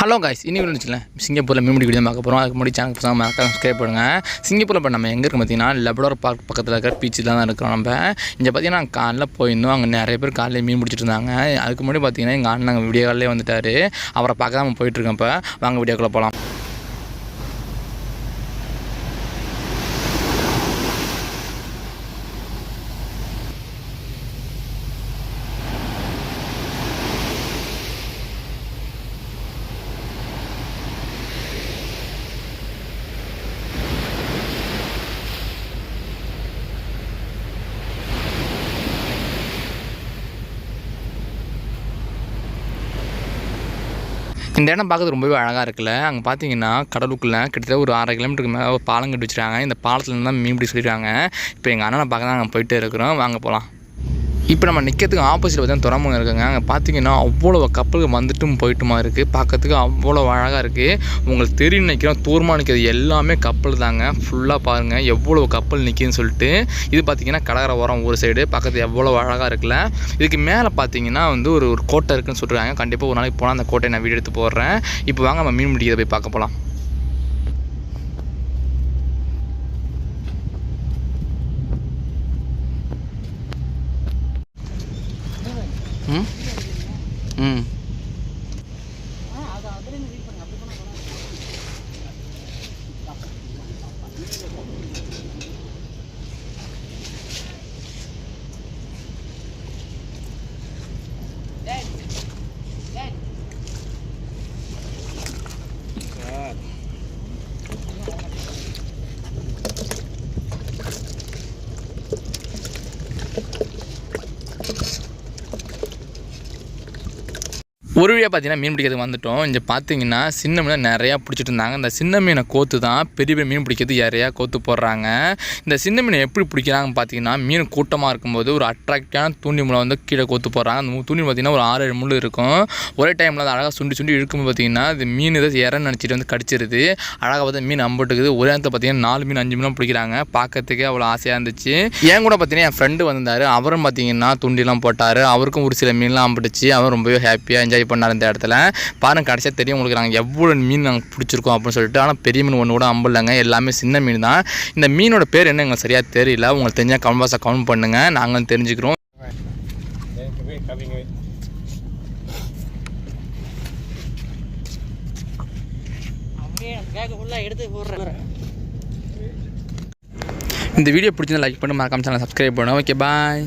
Hello guys இன்னும் வந்துச்சுல சிங்கப்பூரில் மீன் பிடிக்க பார்க்க போகிறோம் அதுக்கு முன்னாடி சேனல் பசங்க மறக்காம சப்ஸ்கிரைப் பண்ணுங்க. சிங்கப்பூரில் இப்போ நம்ம எங்கே இருக்கோம் பார்த்தீங்கன்னா லெபடோர் பார்க் பக்கத்தில் இருக்கிற பீச்சில் தான் இருக்கிறோம் நம்ம. இங்கே பார்த்தீங்கன்னா நாங்கள் காலைல போயிருந்தோம். அங்கே நிறைய பேர் காலையில் மீன் பிடிச்சிட்டு இருந்தாங்க. அதுக்கு முன்னாடி பார்த்தீங்கன்னா எங்கள் அண்ணன் அங்கே வீடியோ காலையிலே வந்துட்டார். அவரை பார்க்க தான் நம்ம போயிட்டுருக்கோம் இப்போ. வாங்க வீடியோக்குள்ளே போகலாம் இந்த இடம் பார்க்கறது ரொம்பவே அழகாக இருக்குல்ல. அங்கே பார்த்தீங்கன்னா கடலுக்குள்ளே கிட்டத்தட்ட ஒரு அரை கிலோமீட்டருக்கு மேலே ஒரு பாலம் கட்டி வச்சிருக்காங்க. இந்த பாலத்தில் தான் மீன் பிடி சொல்லியிருக்காங்க இப்போ எங்கள் அண்ணனை பார்க்க தான் நாங்கள் போயிட்டே இருக்கிறோம். வாங்க போகலாம் இப்போ நம்ம நிற்கிறதுக்கு ஆப்போசிட் பார்த்தா துறைமுகம் இருக்குங்க. அங்கே பார்த்தீங்கன்னா அவ்வளோ கப்பலுக்கு வந்துட்டும் போயிட்டுமா இருக்குது பார்க்கறதுக்கு அவ்வளோ அழகாக இருக்குது உங்களுக்கு தெரியும் நினைக்கிறோம் தூரமாக நிற்கிறது எல்லாமே கப்பல் தாங்க. ஃபுல்லாக பாருங்கள் எவ்வளோ கப்பல் நிற்கிதுன்னு சொல்லிட்டு. இது பார்த்தீங்கன்னா கடகரை ஓரம் ஒரு சைடு பக்கத்து எவ்வளோ அழகாக இருக்குல்ல. இதுக்கு மேலே பார்த்தீங்கன்னா வந்து ஒரு ஒரு கோட்டை இருக்குன்னு சொல்கிறாங்க கண்டிப்பாக ஒரு நாளைக்கு போனால் அந்த கோட்டையை நான் வீடு எடுத்து போடுறேன். இப்போ வாங்க நம்ம மீன் பிடிக்கிறத போய் பார்க்க போகலாம் Mm. ஒரு வழியாக பார்த்தீங்கன்னா மீன் பிடிக்கிறதுக்கு வந்துட்டோம். இங்கே பார்த்தீங்கன்னா சின்ன மீனை நிறையா பிடிச்சிட்டு இருந்தாங்க. இந்த சின்ன மீனை கோத்து தான் பெரிய பெரிய மீன் பிடிக்கிறது நிறையா கோத்து போடுறாங்க. இந்த சின்ன மீனை எப்படி பிடிக்கிறாங்கன்னு பார்த்தீங்கன்னா மீன் கூட்டமாக இருக்கும்போது ஒரு அட்ராக்டான தூண்டி முளை வந்து கீழே கோத்து போடுறாங்க. அந்த தூண்டி பார்த்தீங்கன்னா ஒரு ஆறு ஏழு முள் இருக்கும். ஒரே டைமில் அது அழகாக சுண்டி சுண்டி இழுக்கும்போது பார்த்திங்கன்னா இது மீன் ஏதாவது இறன்னு நினச்சிட்டு வந்து கடிச்சிருது. அழகாக பார்த்தா மீன் அம்பட்டுக்குது. ஒரே நேரத்தில் பார்த்தீங்கன்னா நாலு மீன் அஞ்சு மீனும் பிடிக்கிறாங்க. பார்க்கறதுக்கே அவ்வளோ ஆசையாக இருந்துச்சு. என் கூட பார்த்தீங்கன்னா என் ஃப்ரெண்டு வந்திருந்தார். அவரும் பார்த்தீங்கன்னா தூண்டிலாம் போட்டார். அவருக்கும் ஒரு சில மீன்லாம் அம்பிட்டுச்சு. அவன் ரொம்பவே ஹாப்பியாக என்ஜாய் பண்ணார் இந்த இடத்துல. பாருங்க கடைசியாக தெரியும் உங்களுக்கு நாங்கள் எவ்வளோ மீன் நாங்கள் பிடிச்சிருக்கோம் அப்படின்னு சொல்லிட்டு. ஆனால் பெரிய மீன் ஒன்று கூட அம்பலைங்க. எல்லாமே சின்ன மீன் தான் இந்த மீனோட பேர் என்ன எங்களுக்கு சரியாக தெரியல. உங்களுக்கு தெரிஞ்சால் கமெண்ட் பாக்ஸை கமெண்ட் பண்ணுங்கள் நாங்களும் தெரிஞ்சுக்கிறோம். எடுத்து போடுறேன் இந்த வீடியோ பிடிச்சிருந்தா லைக் பண்ணி மறக்காம சேனல் சப்ஸ்கிரைப் பண்ணுவோம் ஓகே பாய்